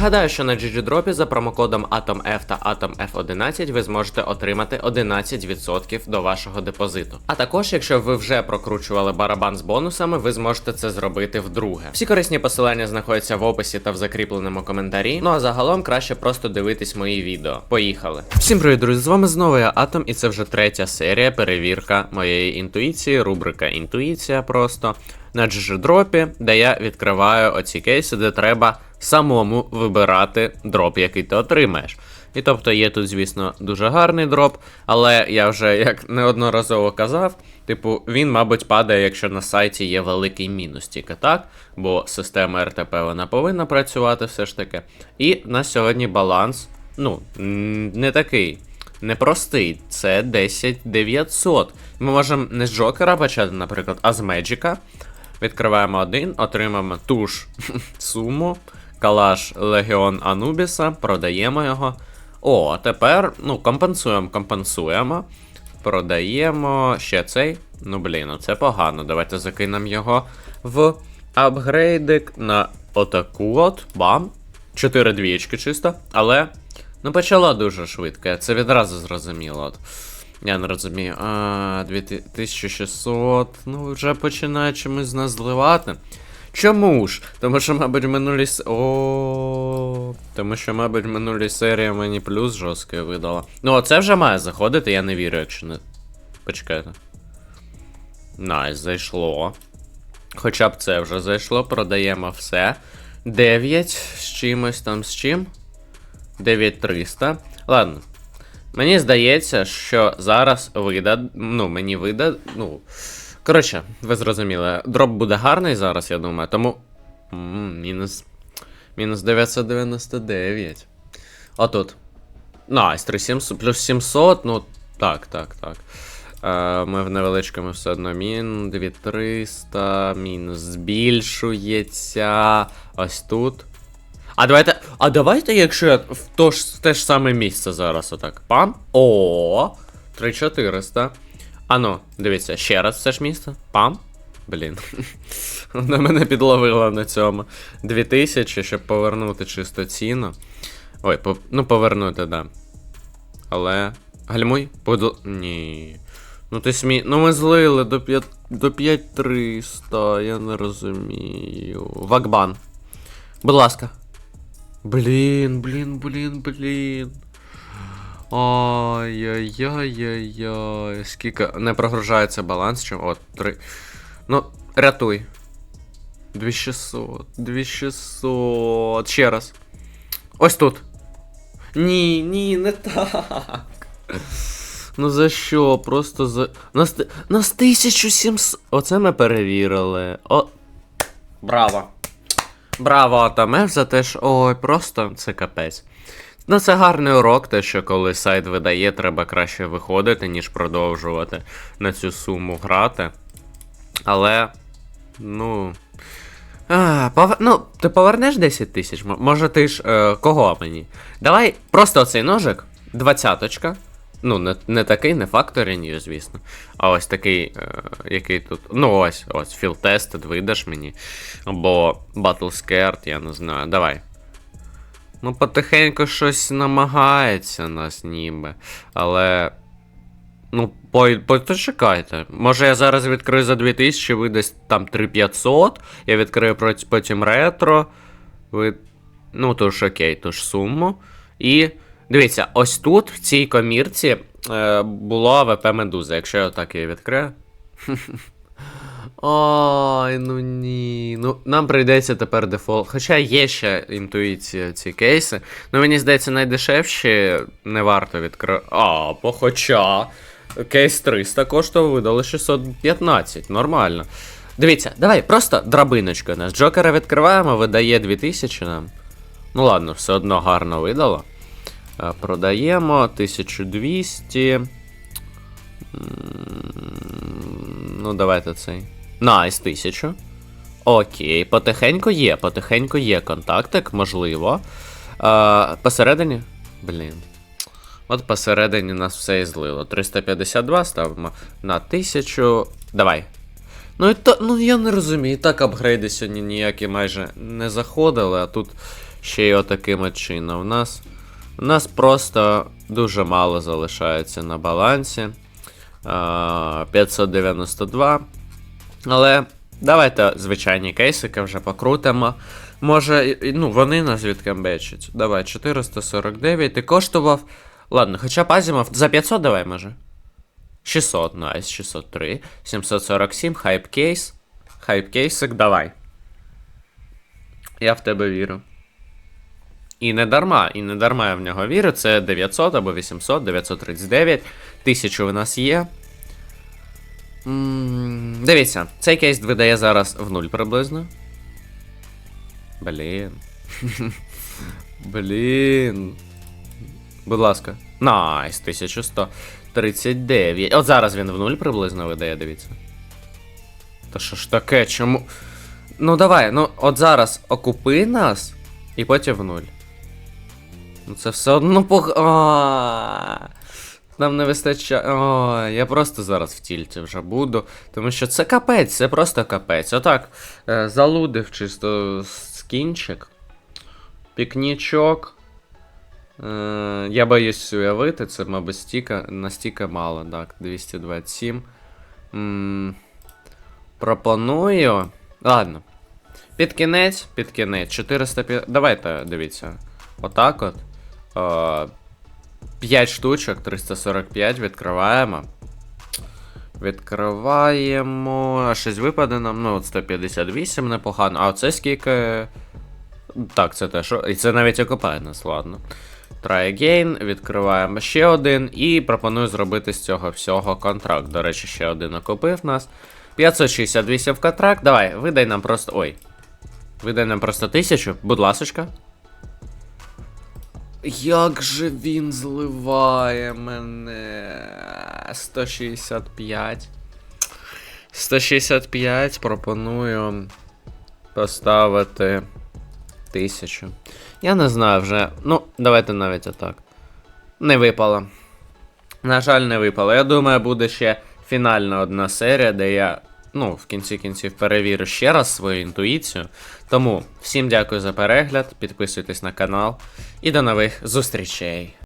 Нагадаю, що на GGDrop за промокодом AtomF та AtomF11 ви зможете отримати 11% до вашого депозиту. А також, якщо ви вже прокручували барабан з бонусами, ви зможете це зробити вдруге. Всі корисні посилання знаходяться в описі та в закріпленому коментарі. Ну а загалом краще просто дивитись мої відео. Поїхали. Всім привіт, друзі! З вами знову я Атом, і це вже третя серія перевірка моєї інтуїції, рубрика Інтуїція просто на GGDrop, де я відкриваю оці кейси, де треба самому вибирати дроп, який ти отримаєш. І тобто є тут, звісно, дуже гарний дроп, але я вже як неодноразово казав, типу, він, мабуть, падає, якщо на сайті є великий мінус, тільки так, бо система РТП вона повинна працювати все ж таки. І на сьогодні баланс, ну, не такий. Непростий, це 10 900. Ми можемо не з Джокера почати, наприклад, а з Меджика. Відкриваємо один, отримаємо ту ж суму. Калаш Легіон Анубіса, продаємо його. О, тепер, ну, компенсуємо, компенсуємо. Продаємо ще цей. Ну, блін, ну це погано. Давайте закинемо його в апгрейдик на отаку от. Бам. 4 двічки чисто. Але. Ну, почала дуже швидко, це відразу зрозуміло. От. Я не розумію. А, 2600. Ну, вже починає чимось з нас зливати. Чому ж? Тому що, мабуть, минулі. О, Тому що, мабуть, минулі серії мені плюс жорсткий видала. Ну, оце вже має заходити, я не вірю, якщо не. Почекайте. Найс, зайшло. Хоча б це вже зайшло, продаємо все. 9 з чимось там з чим. 9300. Ладно. Мені здається, що зараз вида. Ну, мені вида. Ну. Коротше, ви зрозуміли, дроп буде гарний зараз, я думаю, тому. М, мінус. Мінус 999. Отут. Найс, 3700 плюс 700, ну так, так, так. Е, ми в невеличкому все одно мін 2300, мінус збільшується. Ось тут. А давайте. А давайте, якщо я в то ж, те ж саме місце зараз отак. Пам. О, 3400. Ану, дивіться, ще раз в це ж місце. Пам. Блін. Вона мене підловила на цьому. 2000, щоб повернути чисто ціну. Ой, по... ну повернути, да. Але. Гальмуй? Подл... Ні. Ну ти смій. Ну ми злили до 5... до 5300, я не розумію. Вакбан. Будь ласка. Блін, блін, блін, блін. Ай-яй-яй-яй-яй. Скільки не прогружається баланс, чим. От, 3. Ну, рятуй. 2600, 2600. Ще раз. Ось тут. Ні, ні, не так. Ну за що? Просто за. Нас, нас 1700. Оце ми перевірили. О. Браво. Браво, Атамев, за те, що. Ой, просто це капець. Ну, це гарний урок, те, що коли сайт видає, треба краще виходити, ніж продовжувати на цю суму грати. Але. Ну. А, пов... Ну, ти повернеш 10 тисяч? Може ти ж. Е, кого мені? Давай просто оцей ножик, двадцяточка. Ну, не, не такий, не факторінь, звісно. А ось такий, е, який тут. Ну, ось, ось, Tested видаш мені. Або Battle Scared, я не знаю. Давай. Ну, потихеньку щось намагається нас ніби. Але. Ну, по, по. Може я зараз відкрию за 2000, видасть там 3500. Я відкрию потім ретро. Ви... Ну, то ж окей, ту ж суму. І. Дивіться, ось тут, в цій комірці, е, було АВП Медуза, якщо я так її відкрию. Ой, ну ні. Ну, нам прийдеться тепер дефолт. Хоча є ще інтуїція ці кейси. Ну мені здається, найдешевші не варто відкривати. А, по хоча. Кейс 300 коштував, видали 615. Нормально. Дивіться, давай, просто драбиночка нас. Джокера відкриваємо, видає 2000 нам. Ну ладно, все одно гарно видало. Е, Продаємо 1200. Ну, давайте цей. Найс, 1000. Окей, потихеньку є, потихеньку є контактик, можливо. А, посередині. Блін. От посередині нас все і злило. 352 ставимо на 1000. Давай. Ну і то, ну я не розумію, так апгрейди сьогодні ніякі майже не заходили, а тут ще й отаким чином. У нас, у нас просто дуже мало залишається на балансі. 592. Але давайте звичайні кейсики вже покрутимо. Може, ну, вони нас відкамбечать. Давай, 449. Ти коштував. Ладно, хоча б за 500 давай, може. 600, найс, 603, 747, хайп кейс. Хайп кейсик, давай. Я в тебе вірю. І не дарма, і не дарма я в нього вірю. Це 900 або 800, 939. Тисячу в нас є. М, Дивіться, цей кейс видає зараз в нуль приблизно. Блін. Блін. Будь ласка. Найс, 1139. От зараз він в нуль приблизно видає, дивіться. Та що ж таке, чому. Ну давай, ну от зараз окупи нас і потім в нуль. Ну це все одно пог. Нам не вистачає. О, я просто зараз в тільті вже буду. Тому що це капець, це просто капець. Отак. е, Залудив чисто скінчик. Пікнічок. Е, я боюсь уявити, це, мабуть, стіка, настільки мало, так, 227. М, пропоную. Ладно. Під кінець, під кінець, 450. Давайте, дивіться. Отак от. Е, 5 штучок, 345 відкриваємо. Відкриваємо. Щось випаде нам. Ну, от 158 непогано. А оце скільки. Так, це те, що. І це навіть окупає нас, ладно. Try again, відкриваємо ще один і пропоную зробити з цього всього контракт. До речі, ще один окупив нас. 568 в контракт. Давай, видай нам просто. Ой. Видай нам просто тисячу, будь ласочка. Як же він зливає мене. 165. 165 пропоную поставити тисячу. Я не знаю вже. Ну, давайте навіть отак. Не випало. На жаль, не випало. Я думаю, буде ще фінальна одна серія, де я, ну, в кінці кінців перевірю ще раз свою інтуїцію. Тому всім дякую за перегляд, підписуйтесь на канал і до нових зустрічей.